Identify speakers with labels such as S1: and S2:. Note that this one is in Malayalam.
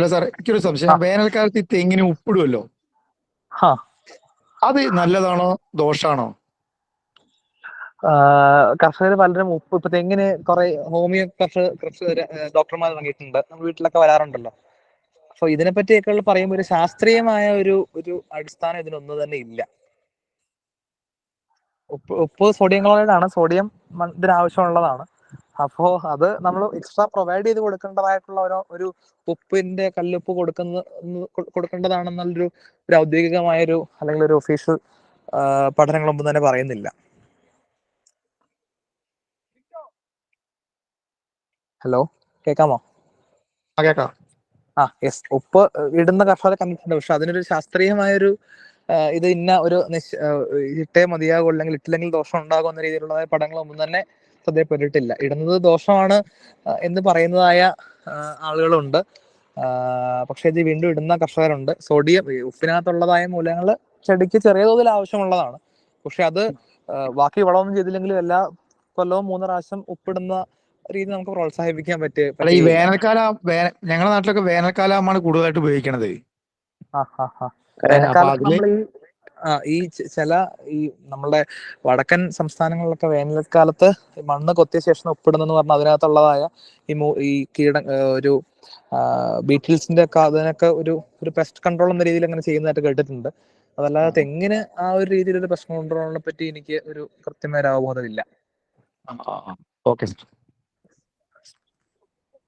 S1: അല്ല സാർ എനിക്കൊരു സംശയം. വേനൽക്കാലത്ത് ഈ തെങ്ങിന് ഉപ്പിടുമല്ലോ അത് നല്ലതാണോ? ദോഷാണോ?
S2: കർഷകർ പലരും ഉപ്പ് ഇപ്പൊ തെങ്ങിന് കുറെ ഹോമിയോ കർഷക ഡോക്ടർമാർ നൽകിയിട്ടുണ്ട് നമ്മുടെ വീട്ടിലൊക്കെ വരാറുണ്ടല്ലോ. അപ്പൊ ഇതിനെപ്പറ്റിയൊക്കെ പറയുമ്പോൾ ഒരു ശാസ്ത്രീയമായ ഒരു ഒരു അടിസ്ഥാനം ഇതിനൊന്നും തന്നെ ഇല്ല. ഉപ്പ് ഉപ്പ് സോഡിയം ക്ലോറൈഡ് ആണ് സോഡിയം ഇതിനാവശ്യമുള്ളതാണ്. അപ്പോ അത് നമ്മൾ എക്സ്ട്രാ പ്രൊവൈഡ് ചെയ്ത് കൊടുക്കേണ്ടതായിട്ടുള്ള ഒരു ഒരു ഉപ്പിന്റെ കല്ലുപ്പ് കൊടുക്കുന്ന കൊടുക്കേണ്ടതാണെന്നുള്ളൊരു ഒരു ഔദ്യോഗികമായ ഒരു അല്ലെങ്കിൽ ഒരു ഒഫീഷ്യൽ പഠനങ്ങളൊന്നും തന്നെ പറയുന്നില്ല. ഹലോ കേൾക്കാമോ
S1: ആ കേക്കാം.
S2: ആ യെസ് ഉപ്പ് ഇടുന്ന കർഷകരെ കണ്ടിട്ടുണ്ട് പക്ഷെ അതിനൊരു ശാസ്ത്രീയമായ ഒരു ഏഹ്, ഇത് ഇന്ന ഒരു നിശ് ഇട്ടേ മതിയാകും അല്ലെങ്കിൽ ഇട്ടില്ലെങ്കിൽ ദോഷം ഉണ്ടാകും എന്ന രീതിയിലുള്ളതായ പടങ്ങളൊന്നും തന്നെ ശ്രദ്ധയപ്പെട്ടിട്ടില്ല ഇടുന്നത് ദോഷമാണ് എന്ന് പറയുന്നതായ ആളുകളുണ്ട്. പക്ഷേ ഇത് വീണ്ടും ഇടുന്ന കർഷകരുണ്ട്. സോഡിയം ഉപ്പിനകത്തുള്ളതായ മൂലങ്ങൾ ചെടിക്ക് ചെറിയ തോതിൽ ആവശ്യമുള്ളതാണ്. പക്ഷെ അത് ബാക്കി വളമൊന്നും ചെയ്തില്ലെങ്കിലും എല്ലാ കൊല്ലവും മൂന്ന് പ്രാവശ്യം ഉപ്പിടുന്ന രീതി നമുക്ക് പ്രോത്സാഹിപ്പിക്കാൻ
S1: അല്ല ഈ വേനൽക്കാലം ഞങ്ങളുടെ നാട്ടിലൊക്കെ വേനൽക്കാലമാണ് കൂടുതലായിട്ട് ഉപയോഗിക്കണത്.
S2: ഈ ചില ഈ നമ്മുടെ വടക്കൻ സംസ്ഥാനങ്ങളിലൊക്കെ വേനൽക്കാലത്ത് മണ്ണ് കൊത്തിയ ശേഷം ഒപ്പിടുന്നെന്ന് പറഞ്ഞാൽ അതിനകത്തുള്ളതായ ഈ മൂ ഈ കീട ഒരു ബീറ്റിൽസിന്റെ ഒക്കെ അതിനൊക്കെ ഒരു ഒരു പെസ്റ്റ് കൺട്രോൾ എന്ന രീതിയിൽ അങ്ങനെ ചെയ്യുന്നതായിട്ട് കേട്ടിട്ടുണ്ട്. അതല്ലാതെ തെങ്ങിന് ആ ഒരു രീതിയിലുള്ള പെസ്റ്റ് കൺട്രോളിനെ പറ്റി എനിക്ക് ഒരു കൃത്യമായ ഒരു അവബോധമില്ല.
S1: Okay sir